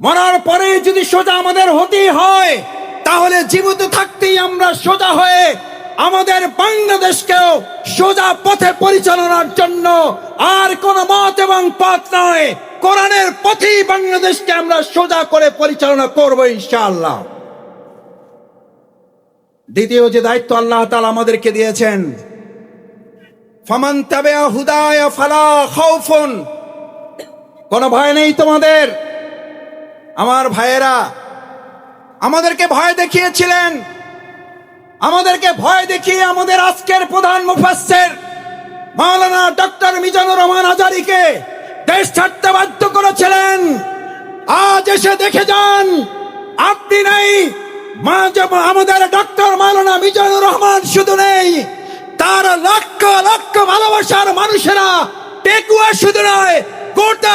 মরার পরে যদি সোজা আমাদের হতেই হয়, তাহলে জীবিত থাকতেই আমরা সোজা হয়ে আমাদের বাংলাদেশকেও সোজা পথে পরিচালনার জন্য আর কোন মত এবং পথ নয়। কোরআনের পথেই বাংলাদেশকে আমরা সোজা করে পরিচালনা করব ইনশাআল্লাহ। দ্বিতীয় যে দায়িত্ব আল্লাহ তাআলা আমাদেরকে দিয়েছেন, ফামান তাবে হুদায় ফালা খাউফুন। কোনো ভয় নেই তোমাদের? আমার ভাইয়েরা, আমাদেরকে ভয় দেখিয়েছিলেন। আমাদেরকে ভয় দেখিয়ে আমাদের আজকের প্রধান মুফাসসির মাওলানা ডক্টর মিজানুর রহমান আজারিকে দেশ ছাড়তে বাধ্য করেছিলেন। আজ এসে দেখে যান, আপনি নেই আমাদের ডক্টর মাওলানা মিজানুর রহমান শুধু নেই, তার লক্ষ লক্ষ ভালোবাসার মানুষেরা টেকুয়া শুধু নয়, গোটা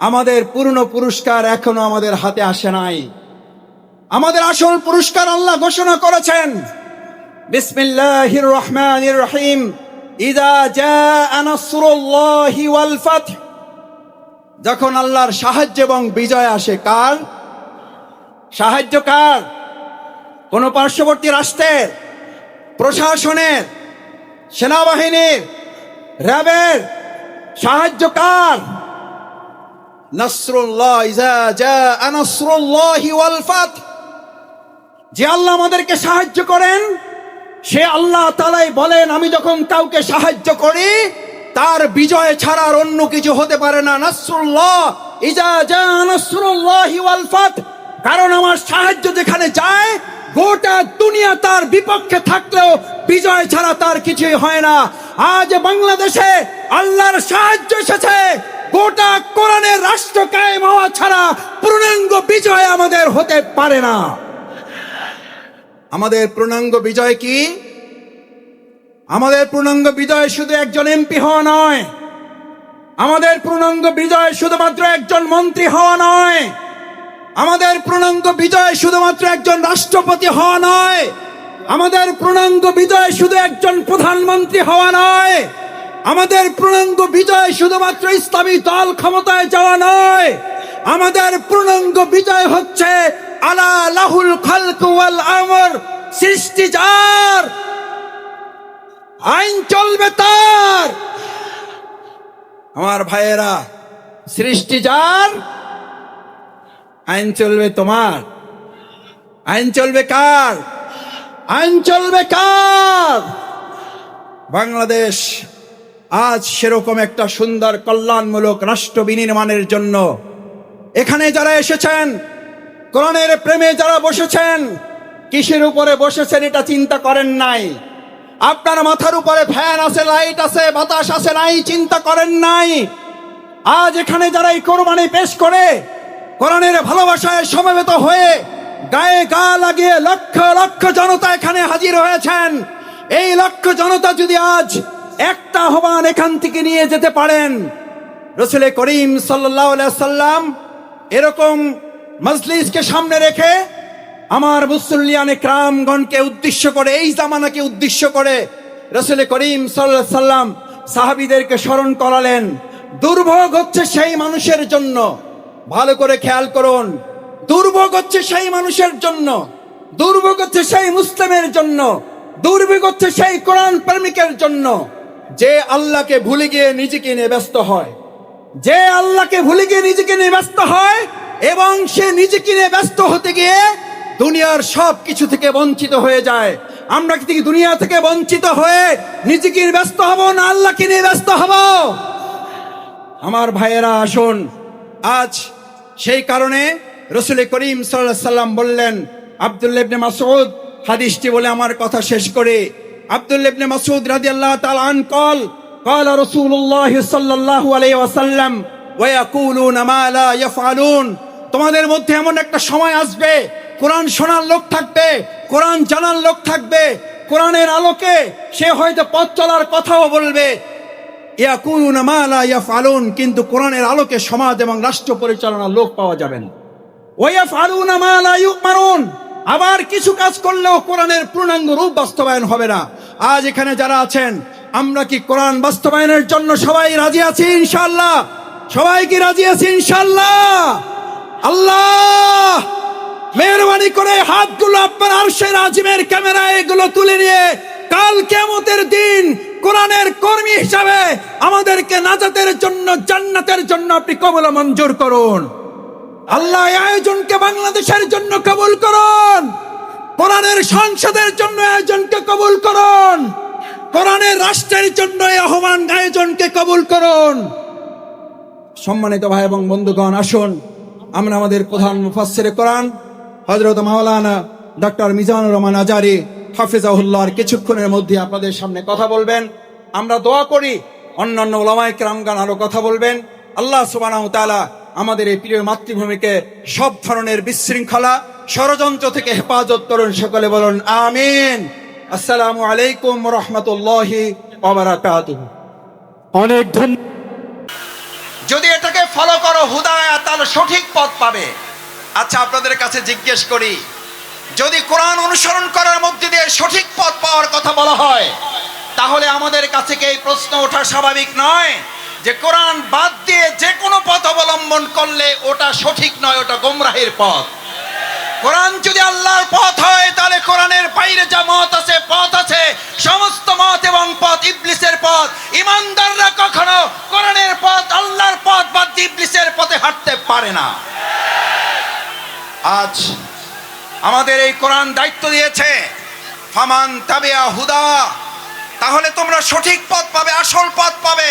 আমাদের পূর্ণ পুরস্কার এখনও আমাদের হাতে আসে নাই। আমাদের আসল পুরস্কার আল্লাহ ঘোষণা করেছেন। বিসমিল্লাহির রহমানির রহিম। ইদা নাসরুল্লাহি ওয়াল ফাতহ। যখন আল্লাহর সাহায্য এবং বিজয় আসে কার? সাহায্য কার? কোন পার্শ্ববর্তী রাষ্ট্রের, প্রশাসনের, সেনাবাহিনীর, র্যাবের সাহায্য কার নাসরুল্লাহ ইজা জাআ নাসরুল্লাহি ওয়াল ফাতহ যে আল্লাহ আমাদেরকে সাহায্য করেন, সে আল্লাহ তালাই বলেন, আমি যখন কাউকে সাহায্য করি, তার বিজয় ছাড়া আর অন্য কিছু হতে পারে না। নাসরুল্লাহ ইজা জা ফাতহ কারণ আমার সাহায্য যেখানে যায়, গোটা দুনিয়া তার বিপক্ষে থাকলেও বিজয় ছাড়া তার কিছুই হয় না। আজ বাংলাদেশে আল্লাহর সাহায্য এসেছে। গোটা কোরআনের রাষ্ট্র কায়েম হওয়া ছাড়া পূর্ণাঙ্গ বিজয় আমাদের হতে পারে না। আমাদের পূর্ণাঙ্গ বিজয় কি? আমাদের পূর্ণাঙ্গ বিজয় শুধু একজন এমপি হওয়া নয়। আমাদের পূর্ণাঙ্গ বিজয় শুধুমাত্র একজন মন্ত্রী হওয়া নয়। আমাদের পূর্ণাঙ্গ বিজয় শুধুমাত্র একজন রাষ্ট্রপতি হওয়া নয়। আমাদের পূর্ণাঙ্গ বিজয় শুধু একজন প্রধানমন্ত্রী হওয়া নয়। আমাদের পূর্ণাঙ্গ বিজয় শুধুমাত্র ইসলামী দল ক্ষমতায় যাওয়া নয়, আমাদের পূর্ণাঙ্গ বিজয় হচ্ছে আলা লাহুল খালক আমর সৃষ্টি যার। আইন চলবে তার। আমার ভাইয়েরা, সৃষ্টি যার, আইন চলবে তোমার। আইন চলবে কার? আইন চলবে কার? বাংলাদেশ আজ সেরকম একটা সুন্দর কল্যাণমূলক রাষ্ট্র বিনির্মাণের জন্য এখানে যারা এসেছেন, কোরআনের প্রেমে যারা বসেছেন, কিসের উপরে বসেছেন এটা চিন্তা করেন নাই। আপনার মাথার উপরে ফ্যান আছে, লাইট আছে, বাতাস আছে নাই, চিন্তা করেন নাই। আজ এখানে যারা এই কোরবানি পেশ করে, কোরআনের ভালোবাসায় সমবেত হয়ে গায়ে গা লাগিয়ে লক্ষ লক্ষ জনতা এখানে হাজির হয়েছেন। এই লক্ষ জনতা যদি আজ একটা আহ্বান এখান থেকে নিয়ে যেতে পারেন। রসুল করিম সাল্লাম এরকম মজলিসকে সামনে রেখে আমার মুসল্লিয়ানে ক্রামগণকে উদ্দেশ্য করে, এই জামানাকে উদ্দেশ্য করে রসুল করিম সাল্লাহ সাল্লাম সাহাবিদেরকে স্মরণ করালেন। দুর্ভোগ হচ্ছে সেই মানুষের জন্য। ভালো করে খেয়াল করুন। দুর্ভোগ হচ্ছে সেই মানুষের জন্য। দুর্ভোগ হচ্ছে সেই মুসলিমের জন্য। দুর্ভোগ হচ্ছে সেই কোরআন প্রেমিকের জন্য। যে আল্লাহকে ভুলে গিয়ে নিজেকে নিয়ে ব্যস্ত হয়, যে আল্লাহকে ভুলে গিয়ে নিজেকে নিয়ে ব্যস্ত হয় এবং সে নিজেকে নিয়ে ব্যস্ত হতে গিয়ে দুনিয়ার সব কিছু থেকে বঞ্চিত হয়ে যায়। আমরা কি দুনিয়া থেকে বঞ্চিত হয়ে নিজেকে ব্যস্ত হব না আল্লাহকে নিয়ে ব্যস্ত হব? আমার ভাইয়েরা, আসুন। আজ সেই কারণে রসুল করিম সাল্লাম বললেন, আব্দুল্লাহ মাসুদ হাদিসটি বলে আমার কথা শেষ করে। আব্দুল্লাহ ইবনে মাসউদ রাদিয়াল্লাহু তাআলা আন কল قال رسول الله صلى الله عليه وسلم ويقولون ما لا يفعلون তোমাদের মধ্যে এমন একটা সময় আসবে কোরআন শোনার লোক থাকবে কোরআন জানার লোক থাকবে কোরআনের আলোকে সে হয়তো পথ চলার কথাও বলবে ইয়াকুলুন মা লা ইয়াফআলুন কিন্তু কোরআনের আলোকে সমাজ এবং রাষ্ট্র পরিচালনার লোক পাওয়া যাবে না ওয়াফআলুন মা লা ইউমারুন আবার কিছু কাজ করলেও কোরআনের পূর্ণাঙ্গ রূপ বাস্তবায়ন হবে না। আজ এখানে যারা আছেন, আমরা কি কোরআন বাস্তবায়নের জন্য সবাই রাজি আছি ইনশাল্লাহ সবাই কি রাজি আছি ইনশাল্লাহ আল্লাহ! মেহরবানি করে হাতগুলো আপনার আরশের আজিমের ক্যামেরায় এগুলো তুলে নিয়ে কাল কেমতের দিন কোরআনের কর্মী হিসাবে আমাদেরকে নাজাতের জন্য, জান্নাতের জন্য আপনি কবল মঞ্জুর করুন। আল্লাহ আয়োজনকে বাংলাদেশের জন্য কবুল করুন। কোরআনের সংসদের জন্য আয়োজনকে কবুল করুন। কোরআনের রাষ্ট্রের জন্য আহ্বান আয়োজনকে কবুল করুন। সম্মানিত ভাই এবং বন্ধুগণ, আসুন। আমরা আমাদের প্রধান মুফাসসির কোরআন, হযরত মাওলানা ডক্টর মিজানুর রহমান আজারি হাফিজাহুল্লাহর কিছুক্ষণের মধ্যে আপনাদের সামনে কথা বলবেন। আমরা দোয়া করি, অন্যান্য ওলামায়ে কেরামগান আরও কথা বলবেন। আল্লাহ সুবহানাহু ওয়া তাআলা আমাদের এই প্রিয় মাতৃভূমিকে সব ধরনের বিশৃঙ্খলা ষড়যন্ত্র থেকে হেফাজত করুন সকলে বলুন আমিন। আসসালামু আলাইকুম রহমতুল্লাহি অনেক ধন্যবাদ যদি এটাকে ফলো করো হুদায়া তাহলে সঠিক পথ পাবে। আচ্ছা আপনাদের কাছে জিজ্ঞেস করি যদি কোরআন অনুসরণ করার মধ্যে দিয়ে সঠিক পথ পাওয়ার কথা বলা হয় তাহলে আমাদের কাছে কি এই প্রশ্ন ওঠা স্বাভাবিক নয়? যে কোরআন বাদ দিয়ে যে কোনো পথ অবলম্বন করলে ওটা সঠিক নয়, ওটা গোমরাহের পথ। কোরআন যদি আল্লাহর পথ হয়, তাহলে কোরআনের বাইরে যা মত আছে, পথ আছে, সমস্ত মত এবং পথ ইবলিসের পথ। ইমানদাররা কখনো কোরআনের পথ, আল্লাহর পথ বা ইবলিসের পথে হাঁটতে পারে না। আজ আমাদের এই কোরআন দায়িত্ব দিয়েছে, ফামান তাবিয়া হুদা, তাহলে তোমরা সঠিক পথ পাবে, আসল পথ পাবে।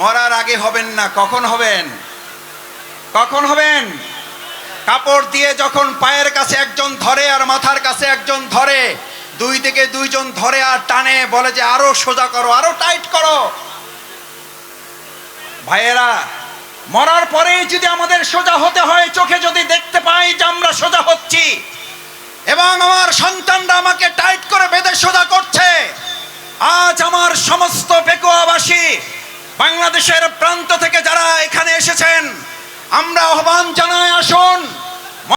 মরার আগে হবেন না, কখন হবেন? কখন হবেন? কাপড় দিয়ে যখন পায়ের কাছে একজন ধরে আর মাথার কাছে একজন ধরে, দুই থেকে দুইজন ধরে আর টানে, বলে যে আরও সোজা করো, আরও টাইট করো। ভাইয়েরা, মরার পরেই যদি আমাদের সোজা হতে হয়, চোখে যদি দেখতে পাই যে আমরা সোজা হচ্ছি, এবং আমার সন্তানরা আমাকে টাইট করে বেঁধে সোজা করছে, আজ আমার সমস্ত পেকুয়াবাসী বাংলাদেশের প্রান্ত থেকে যারা এখানে এসেছেন আমরা আহ্বান জানাই আসুন।